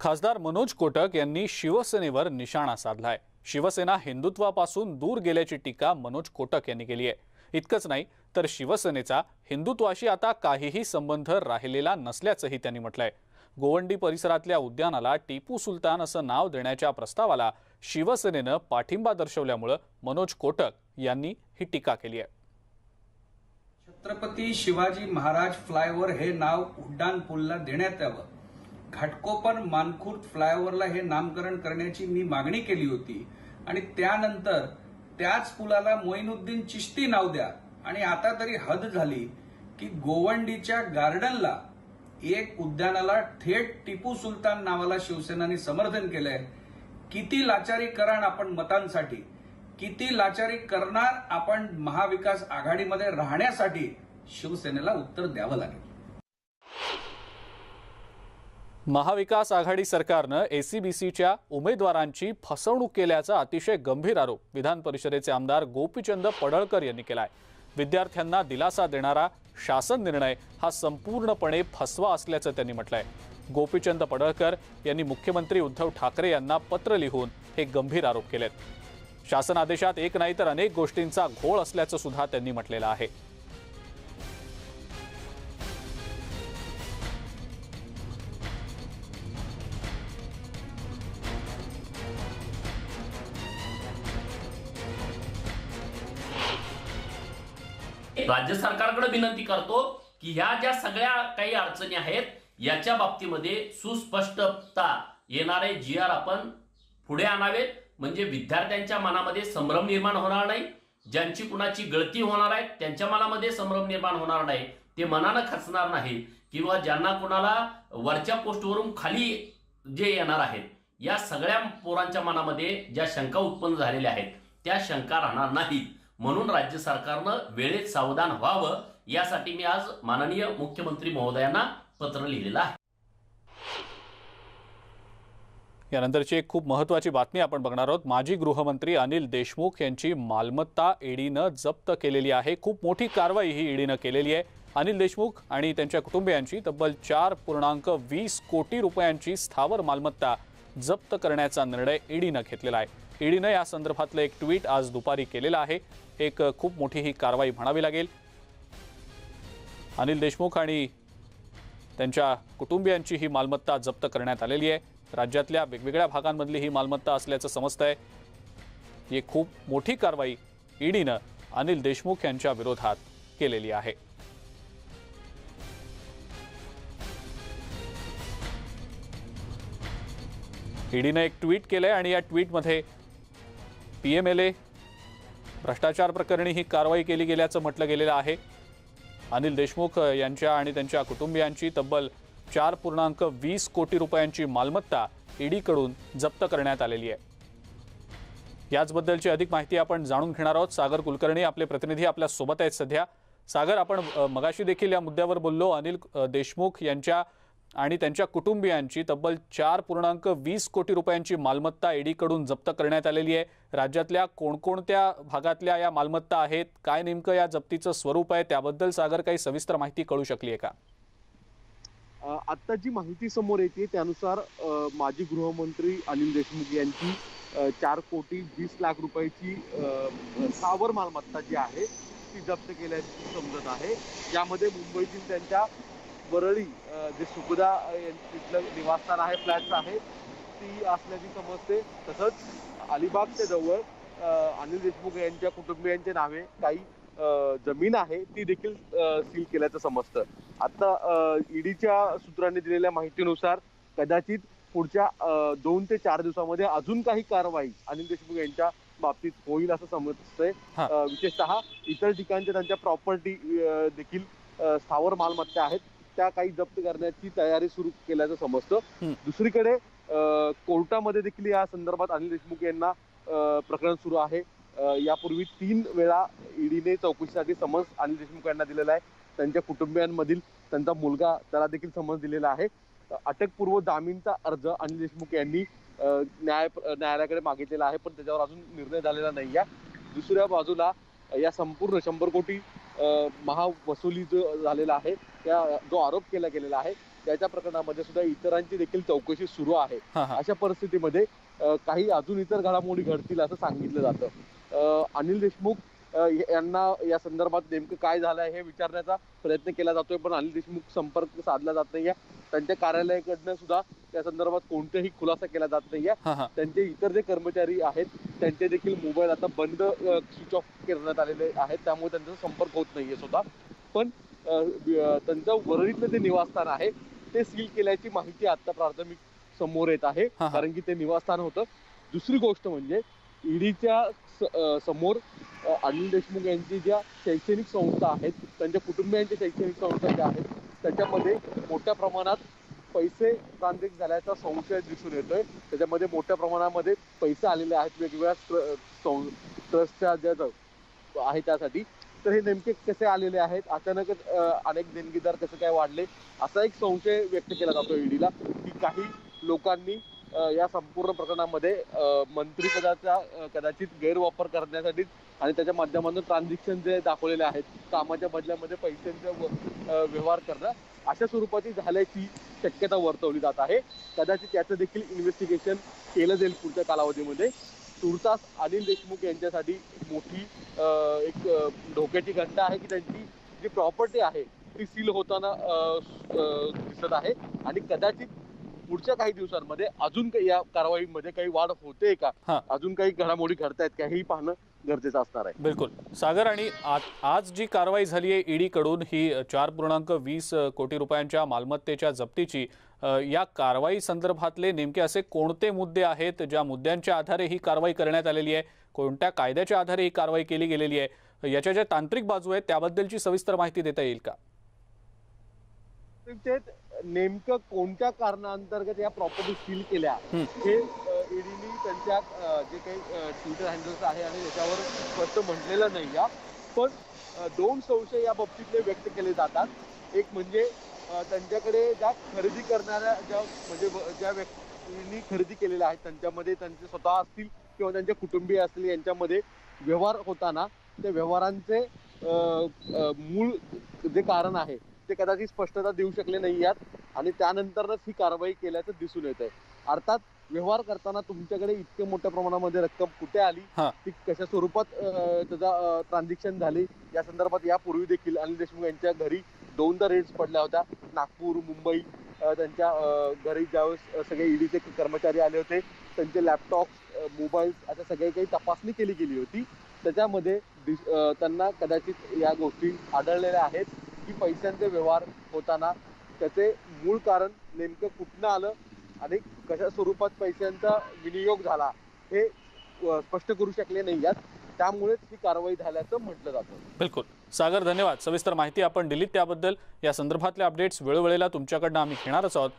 खासदार मनोज कोटक यांनी शिवसेनेवर निशाणा साधलाय. शिवसेना हिंदुत्वापासून दूर गेल्याची टीका मनोज कोटक यांनी केली आहे. इतकंच नाही तर शिवसेनेचा हिंदुत्वाशी आता काहीही संबंध राहिलेला नसल्याचंही त्यांनी म्हटलंय. गोवंडी परिसरातल्या उद्यानाला टिपू सुलतान असं नाव देण्याच्या प्रस्तावाला शिवसेनेनं पाठिंबा दर्शवल्यामुळं मनोज कोटक यांनी ही टीका केली आहे. छत्रपती शिवाजी महाराज फ्लायओव्हर हे नाव उड्डाण देण्यात यावं. घाटकोपर मानखुर्द फ्लायओव्हरला हे नामकरण करण्याची मी मागणी केली होती. आणि त्यानंतर त्याच पुलाला मोईनुद्दीन चिश्ती नाव द्या. आणि आता तरी हद झाली की गोवंडीच्या गार्डनला एक उद्यानाला थेट टिपू सुलतान नावाला शिवसेनाने समर्थन केलंय. किती लाचारी करण आपण मतांसाठी? किती लाचारी करणार आपण महाविकास आघाडीमध्ये राहण्यासाठी? शिवसेनेला उत्तर द्यावं लागेल. महाविकास आघाडी सरकारनं एसीबीसीच्या उमेदवारांची फसवणूक केल्याचा अतिशय गंभीर आरोप विधान परिषदेचे आमदार गोपीचंद पडळकर यांनी केलाय. विद्यार्थ्यांना दिलासा देणारा शासन निर्णय हा संपूर्णपणे फसवा असल्याचं त्यांनी म्हटलंय. गोपीचंद पडळकर यांनी मुख्यमंत्री उद्धव ठाकरे यांना पत्र लिहून हे गंभीर आरोप केलेत. शासन आदेशात एक नाही तर अनेक गोष्टींचा घोळ असल्याचं सुद्धा त्यांनी म्हटलेलं आहे. राज्य सरकारकडे विनंती करतो की ह्या ज्या सगळ्या काही अडचणी आहेत याच्या बाबतीमध्ये सुस्पष्टता येणारे जी आर आपण पुढे आणावेत. म्हणजे विद्यार्थ्यांच्या मनामध्ये संभ्रम निर्माण होणार नाही. ज्यांची कुणाची गळती होणार आहे त्यांच्या मनामध्ये संभ्रम निर्माण होणार नाही. ते मनानं खचणार नाही किंवा ज्यांना कुणाला वरच्या पोस्टवरून खाली जे येणार आहेत या सगळ्या पोरांच्या मनामध्ये ज्या शंका उत्पन्न झालेल्या आहेत त्या शंका राहणार नाहीत. म्हणून राज्य सरकारनं वेळेत सावधान व्हावं यासाठी मी आज माननीय मुख्यमंत्री महोदयांना पत्र लिहिलेलं आहे. यानंतरची एक खूप महत्वाची बातमी आपण बघणार आहोत. माजी गृहमंत्री अनिल देशमुख यांची मालमत्ता ईडीनं जप्त केलेली आहे. खूप मोठी कारवाई ही ईडीनं केलेली आहे. अनिल देशमुख आणि त्यांच्या कुटुंबियांची तब्बल चार पूर्णांक वीस कोटी रुपयांची स्थावर मालमत्ता जप्त करण्याचा निर्णय ईडीनं घेतलेला आहे. ईडीनं या संदर्भातलं एक ट्विट आज दुपारी केलेलं आहे. एक खूप मोठी ही कारवाई म्हणावी लागेल. अनिल देशमुख आणि त्यांच्या कुटुंबियांची ही मालमत्ता जप्त करण्यात आलेली आहे. राज्यातल्या वेगवेगळ्या भागांमधली ही मालमत्ता असल्याचं समजतं आहे ही खूप मोठी कारवाई ईडीनं अनिल देशमुख यांच्या विरोधात केलेली आहे. ईडीनं एक ट्विट आहे आणि या ट्विटमध्ये पी एम एल ए भ्रष्टाचार प्रकरणी ही कारवाई केली गेल्याचं म्हटलं गेलेलं आहे. अनिल देशमुख यांच्या आणि त्यांच्या कुटुंबियांची तब्बल चार पूर्णांक वीस कोटी रुपयांची मालमत्ता ईडीकडून जप्त करण्यात आलेली आहे. याचबद्दलची अधिक माहिती आपण जाणून घेणार आहोत. सागर कुलकर्णी आपले प्रतिनिधी आपल्यासोबत आहेत सध्या. सागर आपण मगाशी देखील या मुद्द्यावर बोललो. अनिल देशमुख यांच्या आणि त्यांच्या कुटुंबियांची तब्बल चार पूर्णांक वीस कोटी रुपयांची मालमत्ता ईडीकडून जप्त करण्यात आलेली आहे. राज्यातल्या कोणकोणत्या भागातल्या या मालमत्ता आहेत? काय नेमकं या जप्तीचं स्वरूप आहे? त्याबद्दल सागर काही सविस्तर माहिती कळू शकली आहे का? आत्ता आता जी माहिती समोर येते त्यानुसार माजी गृहमंत्री अनिल देशमुख यांची चार कोटी वीस लाख रुपयाची स्थावर मालमत्ता जी आहे ती जप्त केल्याची समजत आहे. यामध्ये मुंबईतील त्यांच्या वरळी जे यांचं तिथलं निवासस्थान आहे फ्लॅट आहे ती असल्याची समजते. तसंच अलिबागच्या जवळ अनिल देशमुख यांच्या कुटुंबियांच्या नावे काही जमीन आहे ती देखील सील केल्याचं समजतं. आता ईडीच्या सूत्रांनी दिलेल्या माहितीनुसार कदाचित पुढच्या दोन ते चार दिवसामध्ये अजून काही कारवाई अनिल देशमुख यांच्या बाबतीत होईल असं समजतंय. विशेषतः इतर ठिकाणच्या त्यांच्या प्रॉपर्टी देखील स्थावर मालमत्ता आहेत. त्या काही जप्त करण्याची तयारी सुरू केल्याचं समजतं. दुसरीकडे कोर्टामध्ये देखील या संदर्भात अनिल देशमुख यांना प्रकरण सुरू आहे. यापूर्वी तीन वेळा ईडीने चौकशीसाठी समन्स अनिल देशमुख यांना दिलेला आहे. त्यांच्या कुटुंबियांमधील त्यांचा मुलगा त्याला देखील समन्स दिलेला आहे. अटकपूर्व जामीनचा अर्ज अनिल देशमुख यांनी न्याय न्यायालयाकडे मागितलेला आहे. पण त्याच्यावर अजून निर्णय झालेला नाही आहे दुसऱ्या बाजूला या संपूर्ण शंभर कोटी महावसुली जो झालेला आहे त्या जो आरोप केला गेलेला आहे त्याच्या प्रकरणामध्ये सुद्धा इतरांची देखील चौकशी सुरू आहे. अशा परिस्थितीमध्ये काही अजून इतर घडामोडी घडतील असं सांगितलं जातं. अ, अनिल देशमुख यांना या संदर्भात नेमकं काय झालं आहे हे विचारण्याचा प्रयत्न केला जातोय पण अनिल देशमुख संपर्क साधला जात नाहीये. त्यांच्या कार्यालयाकडनं सुद्धा त्या संदर्भात कोणताही खुलासा केला जात नाहीये. त्यांचे इतर जे कर्मचारी आहेत त्यांचे देखील मोबाईल आता बंद स्विच ऑफ करण्यात आलेले आहेत. त्यामुळे त्यांचा संपर्क होत नाहीये सुद्धा पण त्यांचं वरळीतलं जे निवासस्थान आहे ते सील केल्याची माहिती आता प्राथमिक समोर येत आहे. कारण की ते निवासस्थान होतं. दुसरी गोष्ट म्हणजे ईडीच्या समोर अनिल देशमुख यांची ज्या शैक्षणिक संस्था आहेत त्यांच्या कुटुंबियांच्या शैक्षणिक संस्था ज्या आहेत त्याच्यामध्ये मोठ्या प्रमाणात पैसे तांत्रिक झाल्याचा संशय दिसून येतोय. त्याच्यामध्ये मोठ्या प्रमाणामध्ये पैसे आलेले आहेत वेगवेगळ्या ट्र- सं- ट्रस्टच्या ज्या आहे त्यासाठी. तर हे नेमके कसे आलेले आहेत? अचानकच अनेक देणगीदार कसे काय वाढले? असा एक संशय व्यक्त केला जातो ईडीला की काही लोकांनी या संपूर्ण प्रकरणामध्ये मंत्रीपदाचा कदाचित गैरवापर करण्यासाठी आणि त्याच्या माध्यमातून ट्रान्झॅक्शन जे दाखवलेले आहेत कामाच्या बदल्यामध्ये पैशांचा व- व्यवहार करणं अशा स्वरूपाची झाल्याची शक्यता वर्तवली जात आहे. कदाचित याचं देखील इन्व्हेस्टिगेशन केलं जाईल पुढच्या कालावधीमध्ये. तुर्तास अनिल देशमुख यांच्यासाठी मोठी एक धोक्याची घटना आहे की त्यांची जी प्रॉपर्टी आहे ती सील होताना दिसत आहे. आणि कदाचित पुढच्या काही दिवसांमध्ये अजून काही या कारवाईमध्ये काही वाढ होते का. अजून काही घडामोडी घडतायत का? हेही पाहणं गरजेचं असणार आहे. बिलकुल. सागर आणि आज जी कारवाई झाली आहे ईडी कडून ही चार पूर्णांक वीस कोटी रुपयांच्या मालमत्तेच्या जप्तीची या कारवाई संदर्भातले नेमके असे कोणते मुद्दे आहेत ज्या मुद्द्यांच्या आधारे ही कारवाई करण्यात आलेली आहे कोणत्या कायद्याच्या आधारे ही कारवाई केली गेलेली आहे याच्या ज्या तांत्रिक बाजू आहेत त्याबद्दलची सविस्तर माहिती देता येईल का? ते नेमकं कोणत्या कारणांतर्गत या प्रॉपर्टी सील केल्या? हं. ईडीनी त्यांच्या जे काही ट्विटर हँडल्स आहे आणि त्याच्यावर स्पष्ट म्हटलेलं नाही या पण दोन संशय या बाबतीतले व्यक्त केले जातात. एक म्हणजे त्यांच्याकडे ज्या खरेदी करणाऱ्या ज्या म्हणजे ज्या व्यक्तींनी खरेदी केलेल्या आहेत त्यांच्यामध्ये त्यांचे स्वतः असतील किंवा त्यांचे कुटुंबीय असतील यांच्यामध्ये व्यवहार होताना त्या व्यवहारांचे मूळ जे कारण आहे ते कदाचित स्पष्टता देऊ शकले नाही यात. आणि त्यानंतरच ही कारवाई केल्याचं दिसून येत आहे अर्थात व्यवहार करताना तुमच्याकडे इतके मोठ्या प्रमाणामध्ये रक्कम कुठे आली. ती कशा स्वरूपात त्याचा ट्रान्झॅक्शन झाली? या संदर्भात यापूर्वी देखील अनिल देशमुख यांच्या घरी दोनदा रेड्स पडल्या होत्या. नागपूर मुंबई त्यांच्या घरी ज्यावेळेस सगळे ईडीचे कर्मचारी आले होते त्यांचे लॅपटॉप मोबाईल्स अशा सगळे काही तपासणी केली गेली होती. त्याच्यामध्ये त्यांना कदाचित या गोष्टी आढळलेल्या आहेत. की पैशांचे व्यवहार होताना त्याचे मूळ कारण नेमकं कुठनं आलं आणि कशा स्वरूपात पैशांचा विनियोग झाला हे स्पष्ट करू शकले नाही यात. त्यामुळेच ही कारवाई झाल्याचं म्हटलं जातं. बिलकुल. सागर धन्यवाद. सविस्तर माहिती आपण दिलीत त्याबद्दल. या संदर्भातले अपडेट्स वेळोवेळेला तुमच्याकडनं आम्ही घेणारच आहोत.